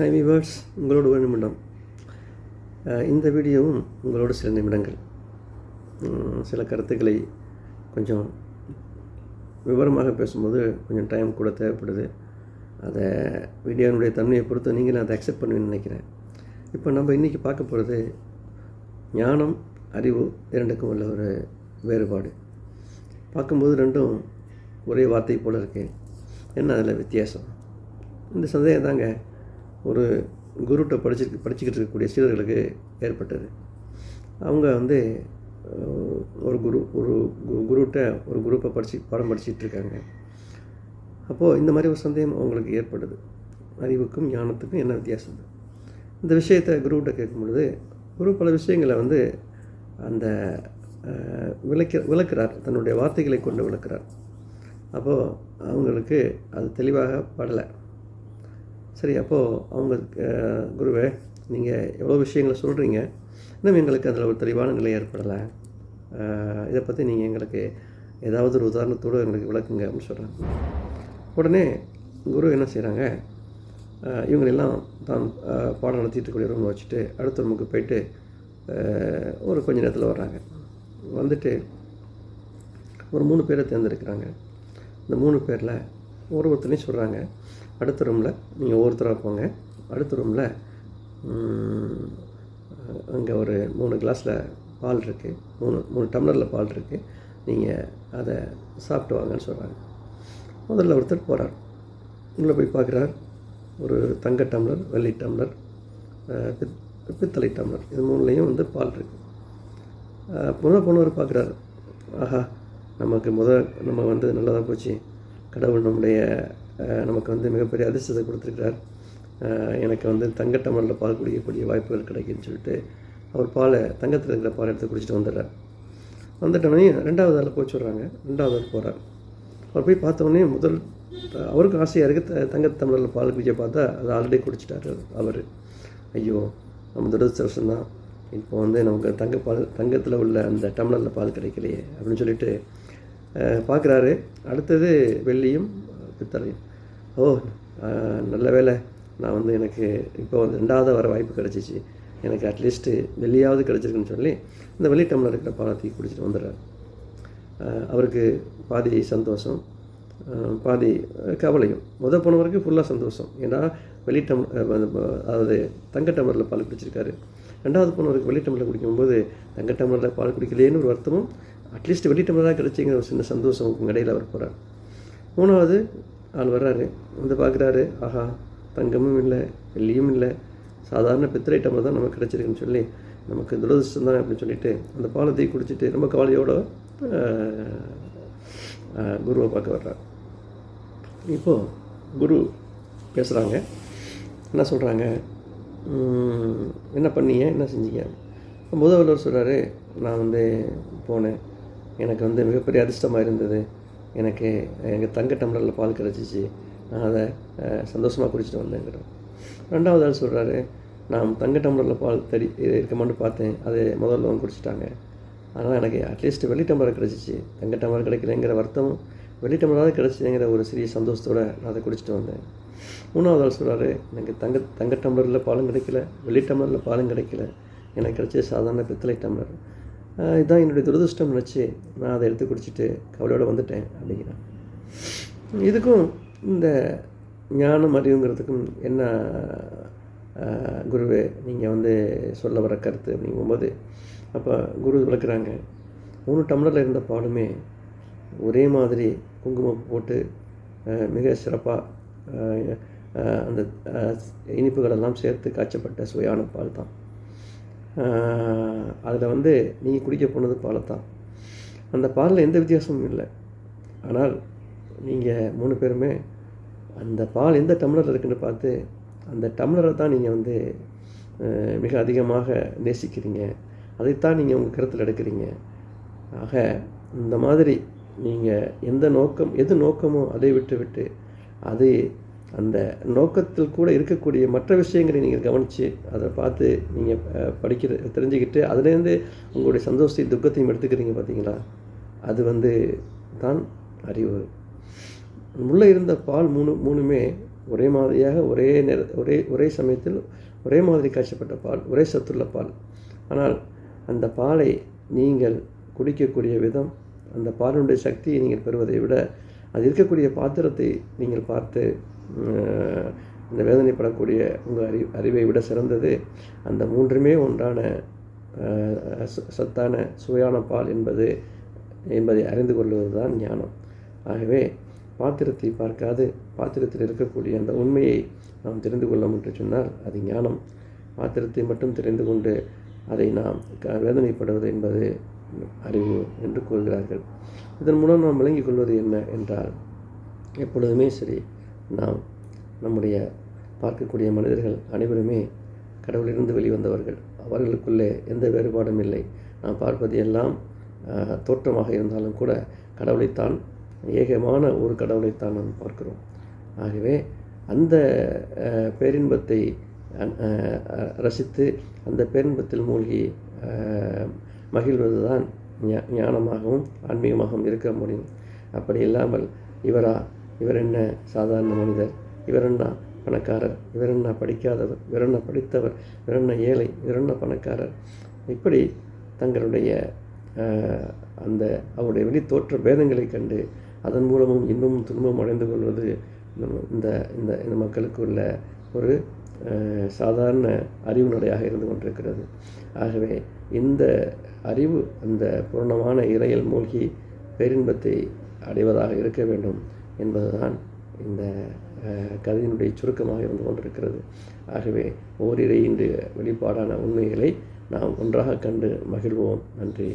High viewers உங்களோட ஒரு நிமிடம். இந்த வீடியோவும் உங்களோட சில நிமிடங்கள். சில கருத்துக்களை கொஞ்சம் விவரமாக பேசும்போது கொஞ்சம் டைம் கூட தேவைப்படுது. அதை வீடியோனுடைய தன்மையை பொறுத்து நீங்களும் அதை அக்செப்ட் பண்ணுவீங்கன்னு நினைக்கிறேன். இப்போ நம்ம இன்றைக்கி பார்க்க போகிறது ஞானம் அறிவு இரண்டுக்கும் உள்ள ஒரு வேறுபாடு. பார்க்கும்போது ரெண்டும் ஒரே வார்த்தை போல் இருக்குது என்ன அதில் வித்தியாசம்? இந்த சந்தேகம் தாங்க. ஒரு குருட்ட படிச்சிருக்கு படிச்சுக்கிட்டு இருக்கக்கூடிய சீடர்களுக்கு ஏற்பட்டது. அவங்க வந்து ஒரு குரு ஒரு கு- குருட்ட ஒரு குரூப்பை படிச்சு பாடம் படிச்சுட்டு இருக்காங்க. அப்போது இந்த மாதிரி ஒரு சந்தேகம் அவங்களுக்கு ஏற்படுது அறிவுக்கும் ஞானத்துக்கும் என்ன வித்தியாசம்? இந்த விஷயத்தை குருவிட்ட கேட்கும் பொழுது குரு பல விஷயங்களை வந்து அந்த விளக்க விளக்குறார். தன்னுடைய வார்த்தைகளை கொண்டு விளக்குறார். அப்போது அவங்களுக்கு அது தெளிவாக படலை. சரி அப்போது அவங்க குருவே நீங்கள் எவ்வளோ விஷயங்களை சொல்கிறீங்க இன்னும் எங்களுக்கு அதில் ஒரு தெளிவான நிலை ஏற்படலை. இதை பற்றி நீங்கள் எங்களுக்கு ஏதாவது ஒரு உதாரணத்தோடு எங்களுக்கு விளக்குங்க அப்படின்னு சொல்கிறாங்க உடனே குரு என்ன செய்கிறாங்க இவங்களெல்லாம் தான் பாடம் நடத்திட்டு இருக்கக்கூடிய ரூமில் வச்சுட்டு அடுத்த ரூமுக்கு போயிட்டு ஒரு கொஞ்ச நேரத்தில் வர்றாங்க. வந்துட்டு ஒரு மூணு பேரை தேர்ந்தெடுக்கிறாங்க. இந்த மூணு பேரில் ஒரு ஒருத்தனையும் சொல்கிறாங்க அடுத்த ரூமில் நீங்கள் ஒவ்வொருத்தராக போங்க. அடுத்த ரூமில் அங்கே ஒரு மூணு கிளாஸில் பால் இருக்குது மூணு மூணு டம்ளரில் பால் இருக்குது நீங்கள் அதை சாப்பிட்டு வாங்கன்னு சொல்கிறாங்க முதல்ல ஒருத்தர் போகிறார் உள்ளே போய் பார்க்குறார். ஒரு தங்க டம்ளர் வெள்ளி டம்ளர் பித் பித்தளை டம்ளர் இது மூணுலேயும் வந்து பால் இருக்குது முதல் போனவர் பார்க்குறாரு. ஆஹா நமக்கு முத நம்ம வந்து நல்லதாக போச்சு. கடவுள் நம்முடைய நமக்கு வந்து மிகப்பெரிய அதிர்ஷ்டத்தை கொடுத்துருக்கிறார். எனக்கு வந்து தங்க பால் குடிக்கக்கூடிய வாய்ப்புகள் கிடைக்குன்னு சொல்லிட்டு அவர் பாலை தங்கத்தில் இருக்கிற பால் எடுத்து குடிச்சிட்டு வந்துடுறார். வந்துட்டோடனே ரெண்டாவது ஆள் போச்சு விட்றாங்க ரெண்டாவது ஆள் போகிறார் அவர் போய் பார்த்தோன்னே முதல் அவருக்கு ஆசையாக இருக்குது த தங்க தமிழரில் பால் குடிக்க பார்த்தா அது ஆல்ரெடி குடிச்சிட்டாரு அவர். ஐயோ நம்ம துரதிருஷ்டம் தான். இப்போ வந்து நமக்கு தங்க பால் தங்கத்தில் உள்ள அந்த டம்ளரில் பால் கிடைக்கலையே அப்படின்னு சொல்லிட்டு பார்க்குறாரு. அடுத்தது வெள்ளியும் பித்தளையும். ஓ நல்ல வேளை. நான் வந்து எனக்கு இப்போ வந்து ரெண்டாவது வர வாய்ப்பு கிடச்சிச்சு. எனக்கு அட்லீஸ்ட்டு வெளியாவது கிடச்சிருக்குன்னு சொல்லி இந்த வெள்ளி டம்ளர் இருக்கிற பாலத்தையும் குடிச்சிட்டு வந்துடுறாரு. அவருக்கு பாதி சந்தோஷம் பாதி கவலையும். முத போனவருக்கு ஃபுல்லாக சந்தோஷம். ஏன்னா வெளி டம் அதாவது தங்க டம்ளரில் பால் குடிச்சிருக்காரு. ரெண்டாவது போனவருக்கு வெளி டம்ளரில் குடிக்கும்போது தங்க டம்ளரில் பால் குடிக்கலையேன்னு ஒரு வருத்தமும் அட்லீஸ்ட் வெளி டம்ளராக கிடச்சிங்கிற ஒரு சின்ன சந்தோஷம் இடையில் அவர் போகிறார் மூணாவது ஆள் வர்றாரு. வந்து பார்க்குறாரு. ஆஹா தங்கமும் இல்லை வெள்ளியும் இல்லை. சாதாரண பித்திரை டம்ளர் தான் நமக்கு கிடச்சிருக்குன்னு சொல்லி நமக்கு துரதிருஷ்டம் தான் அப்படின்னு சொல்லிட்டு அந்த பாலத்தை குடிச்சிட்டு ரொம்ப கவலையோட குருவை பார்க்க வர்றார். இப்போது குரு பேசுகிறாங்க என்ன சொல்கிறாங்க என்ன பண்ணீங்க? என்ன செஞ்சீங்க? முதல்வர் சொல்கிறாரு நான் வந்து போனேன். எனக்கு வந்து மிகப்பெரிய அதிர்ஷ்டமாக இருந்தது. எனக்கு எங்கள் தங்க டம்ளரில் பால் கிடச்சிச்சு. நான் அதை சந்தோஷமாக குடிச்சிட்டு வந்தேங்கிறேன் ரெண்டாவது ஆள் சொல்கிறாரு நான் தங்க டம்ளரில் பால் தடி இருக்கமான்னு பார்த்தேன். அதை முதல்ல அவங்க குடிச்சிட்டாங்க. அதனால் எனக்கு அட்லீஸ்ட் வெள்ளி டம்ளர் கிடச்சிச்சு. தங்க டம்ளர் கிடைக்கலங்கிற வருத்தம் வெள்ளி டம்ளராக கிடச்சிதுங்கிற ஒரு சிறிய சந்தோஷத்தோடு நான் அதை குடிச்சிட்டு வந்தேன். மூணாவது ஆள் சொல்கிறாரு எனக்கு தங்க தங்க டம்ளரில் பாலும் கிடைக்கல. வெள்ளி டம்ளரில் பாலும் கிடைக்கல. எனக்கு கிடச்சது சாதாரண பித்தளை டம்ளர். இதுதான் இதான் என்னுடைய துரதிருஷ்டம் நினச்சி நான் அதை எடுத்து குடிச்சிட்டு கவலையோடு வந்துட்டேன் அப்படிங்கிறேன். இதுக்கும் இந்த ஞானம் அறிவுங்கிறதுக்கும் என்ன குருவே நீங்கள் வந்து சொல்ல வர கருத்து அப்படிங்கும்போது அப்போ குரு விளக்குறாங்க மூணு டம்ளரில் இருந்த பாலுமே ஒரே மாதிரி குங்குமம் போட்டு மிக சிறப்பாக அந்த இனிப்புகளெல்லாம் சேர்த்து காய்ச்சப்பட்ட சுவையான பால் தான் அதில் வந்து நீங்கள் குடிக்க போனது பாலை தான் அந்த பாலில் எந்த வித்தியாசமும் இல்லை. ஆனால் நீங்கள் மூணு பேருமே அந்த பால் எந்த டம்ளரில் இருக்குன்னு பார்த்து அந்த டம்ளரை தான் நீங்கள் வந்து மிக அதிகமாக நேசிக்கிறீங்க. அதைத்தான் நீங்கள் உங்கள் கருத்தில் எடுக்கிறீங்க. ஆக இந்த மாதிரி நீங்கள் எந்த நோக்கம் எது நோக்கமோ அதை விட்டு விட்டு அது அந்த நோக்கத்தில் கூட இருக்கக்கூடிய மற்ற விஷயங்களை நீங்கள் கவனித்து அதை பார்த்து நீங்கள் படிக்கிற தெரிஞ்சுக்கிட்டு அதுலேருந்து உங்களுடைய சந்தோஷத்தையும் துக்கத்தையும் எடுத்துக்கிறீங்க பார்த்தீங்களா? அது வந்து தான் அறிவு. உள்ளே இருந்த பால் மூணு மூணுமே ஒரே மாதிரியாக ஒரே நேர ஒரே ஒரே சமயத்தில் ஒரே மாதிரி காய்ச்சப்பட்ட பால் ஒரே சத்துள்ள பால். ஆனால் அந்த பாலை நீங்கள் குடிக்கக்கூடிய விதம் அந்த பாலினுடைய சக்தியை நீங்கள் பெறுவதை விட அது இருக்கக்கூடிய பாத்திரத்தை நீங்கள் பார்த்து இந்த வேதனைப்படக்கூடிய உங்கள் அறி அறிவை விட சிறந்தது. அந்த மூன்றுமே ஒன்றான ச- சத்தான சுவையான பால் என்பது என்பதை அறிந்து கொள்வது தான் ஞானம். ஆகவே பாத்திரத்தை பார்க்காது பாத்திரத்தில் இருக்கக்கூடிய அந்த உண்மையை நாம் தெரிந்து கொள்ளோம் என்று சொன்னால் அது ஞானம். பாத்திரத்தை மட்டும் தெரிந்து கொண்டு அதை நாம் க- வேதனைப்படுவது என்பது அறிவு என்று கூறுகிறார்கள். இதன் மூலம் நாம் விளங்கிக் கொள்வது என்ன என்றால் எப்பொழுதுமே சரி நாம் நம்முடைய பார்க்கக்கூடிய மனிதர்கள் அனைவருமே கடவுளிலிருந்து வெளிவந்தவர்கள். அவர்களுக்குள்ளே எந்த வேறுபாடும் இல்லை. நாம் பார்ப்பது எல்லாம் தோற்றமாக இருந்தாலும் கூட கடவுளைத்தான் ஏகமான ஒரு கடவுளைத்தான் நாம் பார்க்கிறோம். ஆகவே அந்த பேரின்பத்தை ரசித்து அந்த பேரின்பத்தில் மூழ்கி மகிழ்வது மகிழ்வதுதான் ஞா- ஞானமாகவும் ஆன்மீகமாகவும் இருக்க முடியும். அப்படி இல்லாமல் இவரா இவர் என்ன சாதாரண மனிதர்? இவர் என்ன பணக்காரர்? இவர் என்ன படிக்காதவர்? இவர் என்ன படித்தவர்? இவர் என்ன ஏழை? இவர் என்ன பணக்காரர்? இப்படி தங்களுடைய அந்த அவருடைய வெளி தோற்ற பேதங்களை கண்டு அதன் மூலமும் இன்பமும் துன்பமும் அடைந்து கொள்வது இந்த இந்த இந்த மக்களுக்கு உள்ள ஒரு சாதாரண அறிவு நடையாக இருந்து கொண்டிருக்கிறது. ஆகவே இந்த அறிவு அந்த பூர்ணமான இறையில் மூழ்கி பேரின்பத்தை அடைவதாக இருக்க வேண்டும். என்பதுதான் இந்த கதையினுடைய சுருக்கமாக இருந்து கொண்டிருக்கிறது. ஆகவே ஓரிரையின்றி வெளிப்பாடான உண்மைகளை நாம் ஒன்றாக கண்டு மகிழ்வோம். நன்றி.